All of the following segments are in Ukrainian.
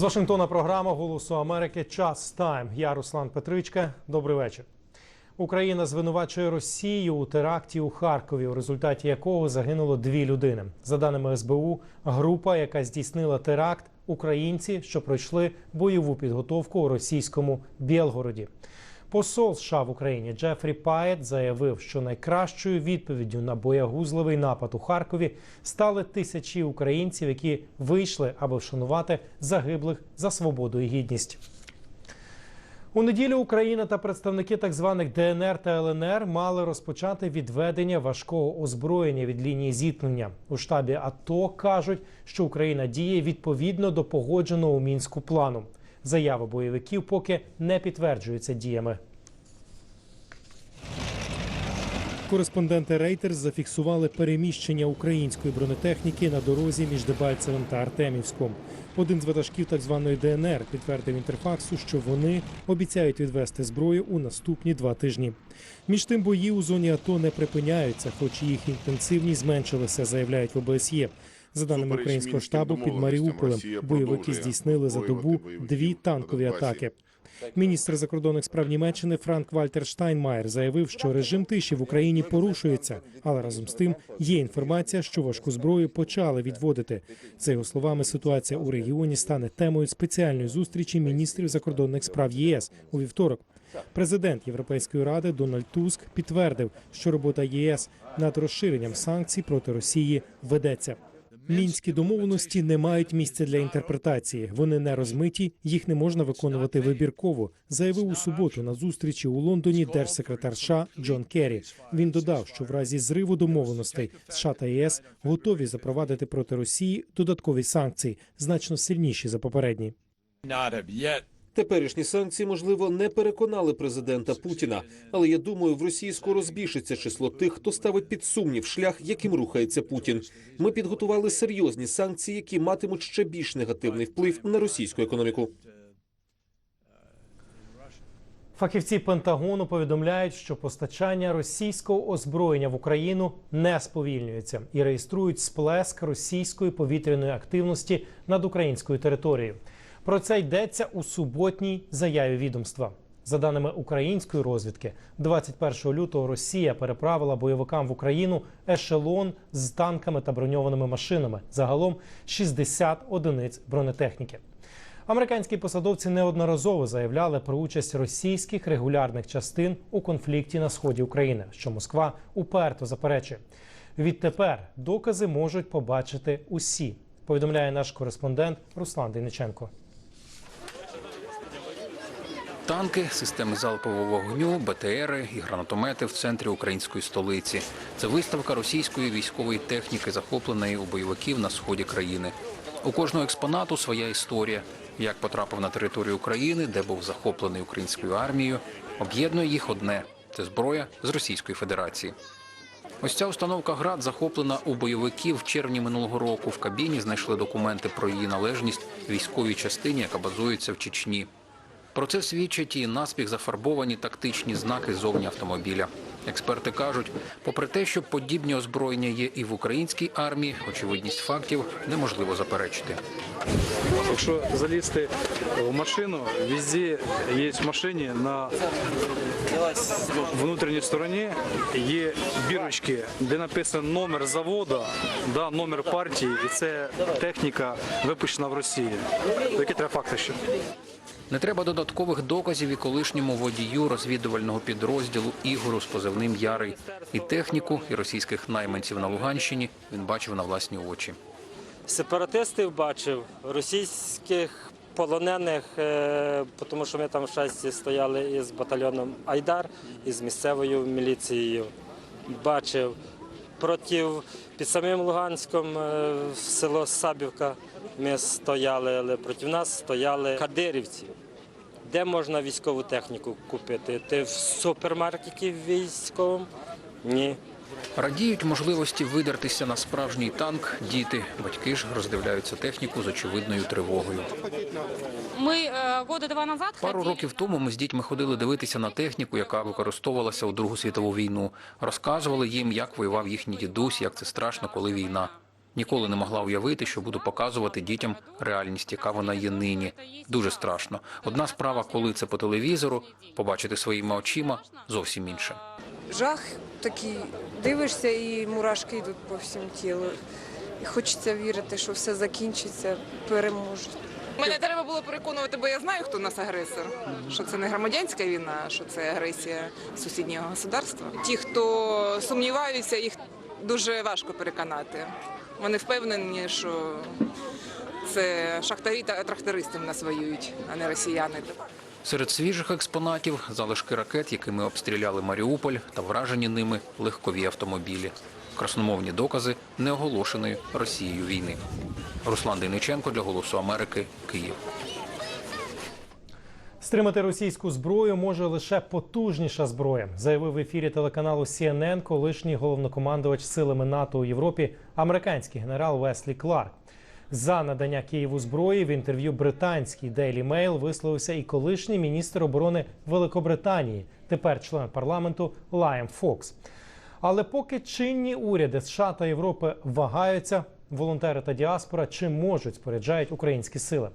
З Вашингтона програма Голосу Америки Час Тайм. Я Руслан Петричка. Добрий вечір. Україна звинувачує Росію у теракті у Харкові, у результаті якого загинуло дві людини. За даними СБУ, група, яка здійснила теракт, українці, що пройшли бойову підготовку у російському Білгороді. Посол США в Україні Джефрі Паєт заявив, що найкращою відповіддю на боягузливий напад у Харкові стали тисячі українців, які вийшли, аби вшанувати загиблих за свободу і гідність. У неділю Україна та представники так званих ДНР та ЛНР мали розпочати відведення важкого озброєння від лінії зіткнення. У штабі АТО кажуть, що Україна діє відповідно до погодженого у мінську плану. Заяви бойовиків поки не підтверджуються діями. Кореспонденти Рейтерс зафіксували переміщення української бронетехніки на дорозі між Дебальцевим та Артемівськом. Один з ватажків так званої ДНР підтвердив інтерфаксу, що вони обіцяють відвести зброю у наступні два тижні. Між тим бої у зоні АТО не припиняються, хоч їх інтенсивність зменшилася, заявляють в ОБСЄ. За даними українського штабу, під Маріуполем бойовики здійснили за добу дві танкові атаки. Міністр закордонних справ Німеччини Франк Вальтер Штайнмаєр заявив, що режим тиші в Україні порушується, але разом з тим є інформація, що важку зброю почали відводити. За його словами, ситуація у регіоні стане темою спеціальної зустрічі міністрів закордонних справ ЄС у вівторок. Президент Європейської ради Дональд Туск підтвердив, що робота єС над розширенням санкцій проти Росії ведеться. Мінські домовленості не мають місця для інтерпретації. Вони не розмиті, їх не можна виконувати вибірково. Заявив у суботу на зустрічі у Лондоні держсекретар США Джон Керрі. Він додав, що в разі зриву домовленостей США та ЄС готові запровадити проти Росії додаткові санкції, значно сильніші за попередні. Теперішні санкції, можливо, не переконали президента Путіна, але я думаю, в Росії скоро збільшиться число тих, хто ставить під сумнів шлях, яким рухається Путін. Ми підготували серйозні санкції, які матимуть ще більш негативний вплив на російську економіку. Фахівці Пентагону повідомляють, що постачання російського озброєння в Україну не сповільнюється і реєструють сплеск російської повітряної активності над українською територією. Про це йдеться у суботній заяві відомства. За даними української розвідки, 21 лютого Росія переправила бойовикам в Україну ешелон з танками та броньованими машинами. Загалом 60 одиниць бронетехніки. Американські посадовці неодноразово заявляли про участь російських регулярних частин у конфлікті на сході України, що Москва уперто заперечує. Відтепер докази можуть побачити усі. Повідомляє наш кореспондент Руслан Дейниченко. Танки, системи залпового вогню, БТРи і гранатомети в центрі української столиці. Це виставка російської військової техніки, захопленої у бойовиків на сході країни. У кожного експонату своя історія. Як потрапив на територію України, де був захоплений українською армією, об'єднує їх одне це зброя з Російської Федерації. Ось ця установка град захоплена у бойовиків в червні минулого року. В кабіні знайшли документи про її належність військовій частині, яка базується в Чечні. Про це свідчать і наспіх зафарбовані тактичні знаки зовні автомобіля. Експерти кажуть, попри те, що подібні озброєння є і в українській армії, очевидність фактів неможливо заперечити. Якщо залізти в машину, везде є в машині на внутрішній стороні є бірочки, де написано номер заводу, да, номер партії, і це техніка випущена в Росії. Які треба факти ще? Не треба додаткових доказів і колишньому водію розвідувального підрозділу Ігору з позивним Ярий. І техніку, і російських найманців на Луганщині він бачив на власні очі. Сепаратистів бачив, російських полонених, е, тому що ми там в шесті стояли із батальйоном Айдар, із місцевою міліцією. Бачив проти під самим Луганськом е, село Сабівка ми стояли, але проти нас стояли кадирівці. Де можна військову техніку купити? Ти в супермаркеті військовому? Ні. Радіють можливості видертися на справжній танк діти. Батьки ж роздивляються техніку з очевидною тривогою. Мы э, года два назад Пару років тому ми з дітьми ходили дивитися на техніку, яка використовувалася у Другу світову війну. Розказували їм, як воював їхній дідусь, як це страшно, коли війна. Ніколи не могла уявити, що буду показувати дітям реальність, яка вона є нині. Дуже страшно. Одна справа, коли це по телевізору, побачити своїми очима зовсім інше. жах такий. Дивишся і мурашки йдуть по всьому тілу. І хочеться вірити, що все закінчиться, переможуть. Мене треба було переконувати, бо я знаю, хто у нас агресор. Що це не громадянська війна, що це агресія сусіднього государства. Ті, хто сумніваються, їх дуже важко переконати. Вони впевнені, що це шахтарі та трактористи в нас воюють, а не росіяни. Серед свіжих експонатів залишки ракет, якими обстріляли Маріуполь, та вражені ними легкові автомобілі. Красномовні докази неоголошеної Росією війни. Руслан Дейниченко для Голосу Америки, Київ. Стримати російську зброю може лише потужніша зброя, заявив в ефірі телеканалу CNN колишній головнокомандувач силами НАТО у Європі, американський генерал Веслі Кларк. За надання Києву зброї в інтерв'ю британський Daily Mail висловився і колишній міністр оборони Великобританії, тепер член парламенту Лайм Фокс. Але поки чинні уряди США та Європи вагаються, волонтери та діаспора чи можуть споряджають українські сили.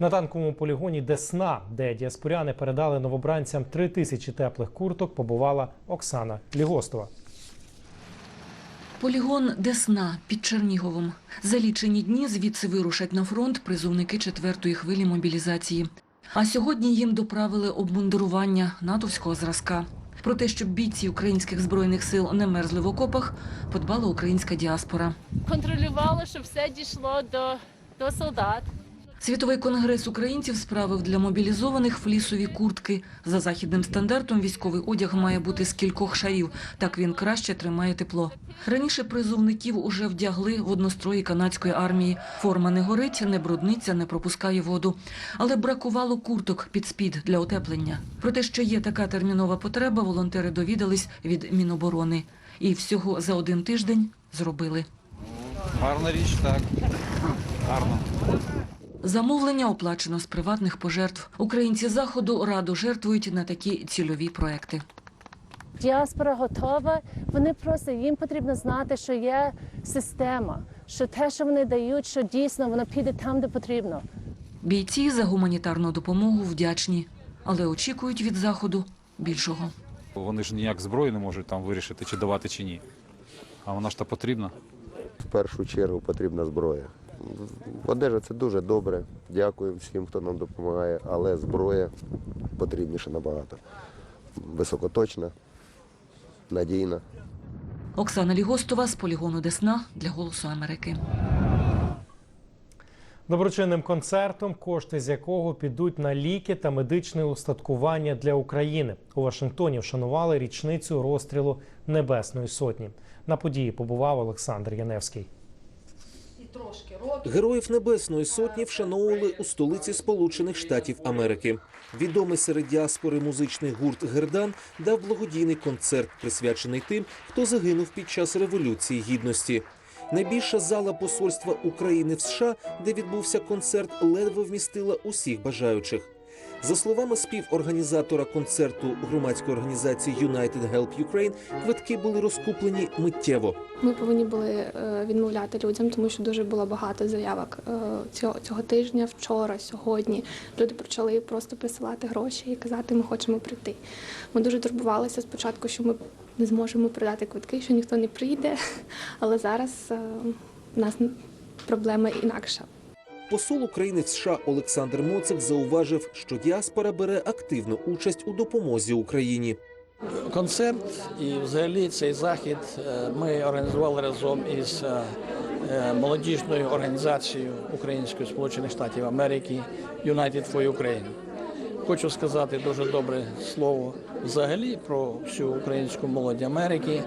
На танковому полігоні Десна, де діаспоряни передали новобранцям три тисячі теплих курток, побувала Оксана Лігостова. Полігон Десна під Черніговом. За лічені дні звідси вирушать на фронт призовники четвертої хвилі мобілізації. А сьогодні їм доправили обмундирування натовського зразка. Про те, щоб бійці українських збройних сил не мерзли в окопах, подбала українська діаспора. контролювало, щоб все дійшло до, до солдат. Світовий конгрес українців справив для мобілізованих флісові куртки. За західним стандартом військовий одяг має бути з кількох шарів. Так він краще тримає тепло. Раніше призовників уже вдягли в однострої канадської армії. Форма не горить, не брудниться, не пропускає воду. Але бракувало курток під спід для утеплення. Про те, що є така термінова потреба, волонтери довідались від Міноборони. І всього за один тиждень зробили. Гарна річ, так. Гарно. Замовлення оплачено з приватних пожертв. Українці заходу радо жертвують на такі цільові проекти. Діаспора готова. Вони просто їм потрібно знати, що є система, що те, що вони дають, що дійсно воно піде там, де потрібно. Бійці за гуманітарну допомогу вдячні, але очікують від заходу більшого. Вони ж ніяк зброю не можуть там вирішити, чи давати, чи ні. А вона ж та потрібна. В першу чергу потрібна зброя. Одежа це дуже добре. Дякую всім, хто нам допомагає, але зброя потрібніша набагато. Високоточна, надійна. Оксана Лігостова з полігону Десна для Голосу Америки. Доброчинним концертом, кошти з якого підуть на ліки та медичне устаткування для України. У Вашингтоні вшанували річницю розстрілу Небесної Сотні. На події побував Олександр Яневський. Героїв Небесної Сотні вшановували у столиці Сполучених Штатів Америки. Відомий серед діаспори музичний гурт Гердан дав благодійний концерт, присвячений тим, хто загинув під час революції гідності. Найбільша зала посольства України в США, де відбувся концерт, ледве вмістила усіх бажаючих. За словами співорганізатора концерту громадської організації United Help Ukraine, квитки були розкуплені миттєво. Ми повинні були е, відмовляти людям, тому що дуже було багато заявок е, цього, цього тижня, вчора, сьогодні. Люди почали просто присилати гроші і казати, ми хочемо прийти. Ми дуже турбувалися спочатку, що ми не зможемо продати квитки, що ніхто не прийде. Але зараз е, в нас проблема інакша. Посол України в США Олександр Моцик зауважив, що діаспора бере активну участь у допомозі Україні. Концерт і взагалі цей захід е, ми організували разом із е, е, молодіжною організацією Української Сполучених Штатів Америки United for Ukraine. Хочу сказати дуже добре слово взагалі про всю українську молодь Америки.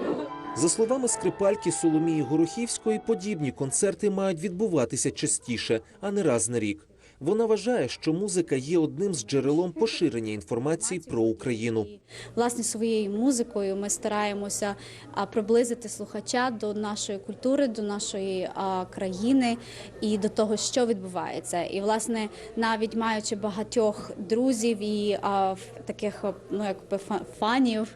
За словами скрипальки Соломії Горохівської, подібні концерти мають відбуватися частіше, а не раз на рік. Вона вважає, що музика є одним з джерелом поширення інформації про Україну. Власне, своєю музикою ми стараємося приблизити слухача до нашої культури, до нашої країни і до того, що відбувається. І, власне, навіть маючи багатьох друзів і таких ну якби фа- фанів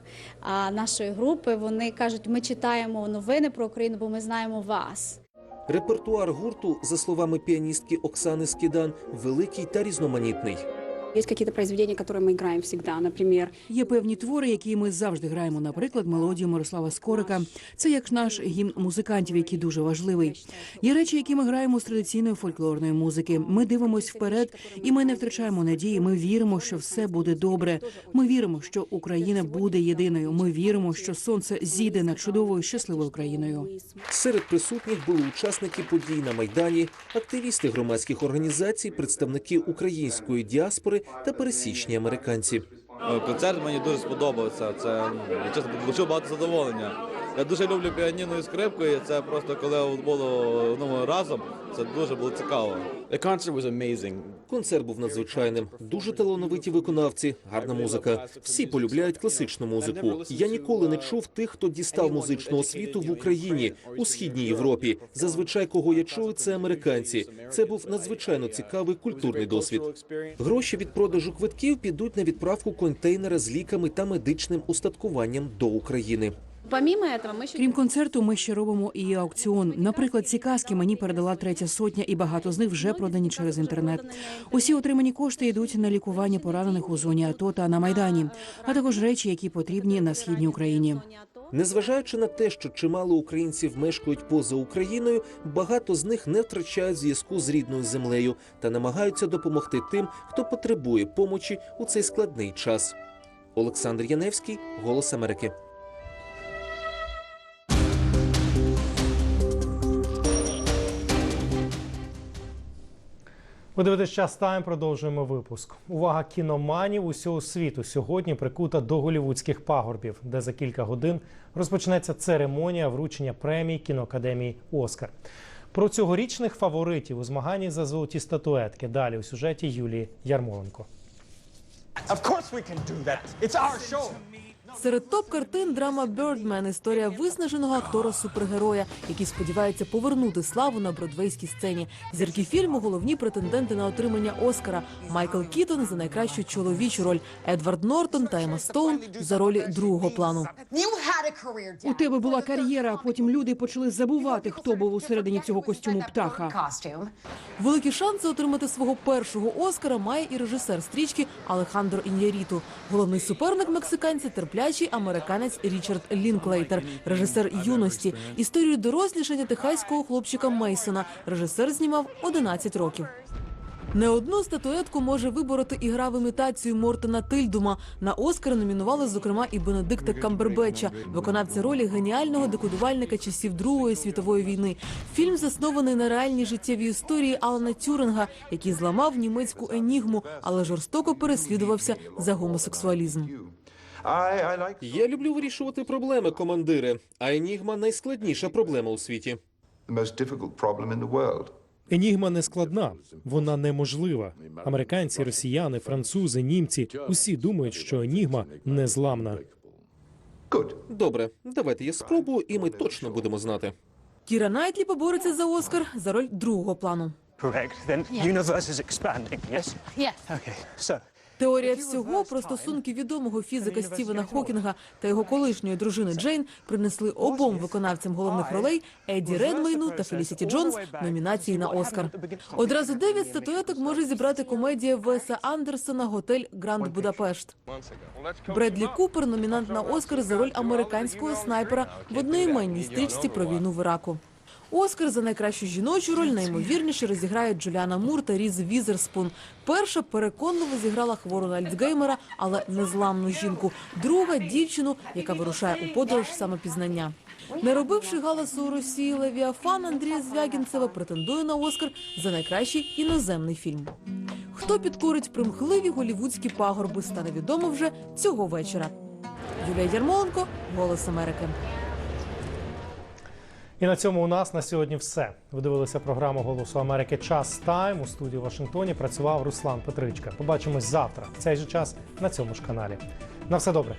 нашої групи, вони кажуть, ми читаємо новини про Україну, бо ми знаємо вас. Репертуар гурту, за словами піаністки Оксани Скідан, великий та різноманітний. Есть какие-то произведения, которые мы играем всегда. Є певні твори, які ми завжди граємо. Наприклад, мелодію Мирослава Скорика. Це як наш гімн музикантів, який дуже важливий. Є речі, які ми граємо з традиційної фольклорної музики. Ми дивимось вперед, і ми не втрачаємо надії. Ми віримо, що все буде добре. Ми віримо, що Україна буде єдиною. Ми віримо, що сонце зійде над чудовою щасливою країною. Серед присутніх були учасники подій на майдані, активісти громадських організацій, представники української діаспори та пересічні американці. Е, Концерт мені дуже сподобався. Це я чесно почув багато задоволення. Я дуже люблю піаніно і скрипку, і це просто коли було ну, разом, це дуже було цікаво. The concert was amazing. Концерт був надзвичайним. Дуже талановиті виконавці, гарна музика. Всі полюбляють класичну музику. Я ніколи не чув тих, хто дістав музичну освіту в Україні у східній Європі. Зазвичай, кого я чую, це американці. Це був надзвичайно цікавий культурний досвід. Гроші від продажу квитків підуть на відправку контейнера з ліками та медичним устаткуванням до України. Крім концерту, ми ще робимо і аукціон. Наприклад, ці каски мені передала третя сотня, і багато з них вже продані через інтернет. Усі отримані кошти йдуть на лікування поранених у зоні АТО та на майдані, а також речі, які потрібні на східній Україні. Незважаючи на те, що чимало українців мешкають поза Україною, багато з них не втрачають зв'язку з рідною землею та намагаються допомогти тим, хто потребує помочі у цей складний час. Олександр Яневський, Голос Америки. Ви дивитесь час тайм. Продовжуємо випуск. Увага кіноманів усього світу сьогодні прикута до голівудських пагорбів, де за кілька годин розпочнеться церемонія вручення премій кіноакадемії Оскар. Про цьогорічних фаворитів у змаганні за золоті статуетки. Далі у сюжеті Юлії Ярмоленко. Of course we can do that. It's our show. Серед топ-картин драма «Бёрдмен» – історія виснаженого актора-супергероя, який сподівається повернути славу на бродвейській сцені. Зірки фільму – головні претенденти на отримання Оскара. Майкл Кітон за найкращу чоловічу роль, Едвард Нортон та Ема Стоун за ролі другого плану. У тебе була кар'єра, а потім люди почали забувати, хто був усередині цього костюму птаха. Великі шанси отримати свого першого Оскара має і режисер стрічки Алехандро Ін'яріту. Головний суперник мексиканця – терплячий американець Річард Лінклейтер, режисер юності. Історію дорослішання техаського хлопчика Мейсона. Режисер знімав 11 років. Не одну статуетку може вибороти і гра в імітацію Мортона Тильдума. На Оскар номінували, зокрема, і Бенедикта Камбербетча, виконавця ролі геніального декодувальника часів Другої світової війни. Фільм заснований на реальній життєвій історії Алана Тюринга, який зламав німецьку енігму, але жорстоко переслідувався за гомосексуалізм. Я люблю вирішувати проблеми, командири. А Енігма найскладніша проблема у світі. Енігма не складна, вона неможлива. Американці, росіяни, французи, німці усі думають, що енігма незламна. Добре, давайте я спробую, і ми точно будемо знати. Кіра Найтлі побореться за Оскар за роль другого плану. Correct. Then universe is expanding. Yes. Yes. Okay. So Теорія всього про стосунки відомого фізика Стівена Хокінга та його колишньої дружини Джейн принесли обом виконавцям головних ролей Еді Редмейну та Фелісіті Джонс номінації на Оскар. Одразу дев'ять статуеток може зібрати комедія Веса Андерсона Готель Гранд Будапешт. Бредлі Купер номінант на Оскар за роль американського снайпера в одноіменній стрічці про війну в Іраку. Оскар за найкращу жіночу роль найімовірніше розіграють Джуліана Мур та Різ Візерспун. Перша переконливо зіграла хвору на Альцгеймера, але незламну жінку. Друга дівчину, яка вирушає у подорож самопізнання. Не робивши галасу у Росії Левіафан Андрія Звягінцева претендує на Оскар за найкращий іноземний фільм. Хто підкорить примхливі голівудські пагорби, стане відомо вже цього вечора. Юлія Ярмоленко, Голос Америки. І на цьому у нас на сьогодні все. Ви дивилися програму Голосу Америки Час Тайм. У студії в Вашингтоні працював Руслан Петричка. Побачимось завтра в цей же час на цьому ж каналі. На все добре.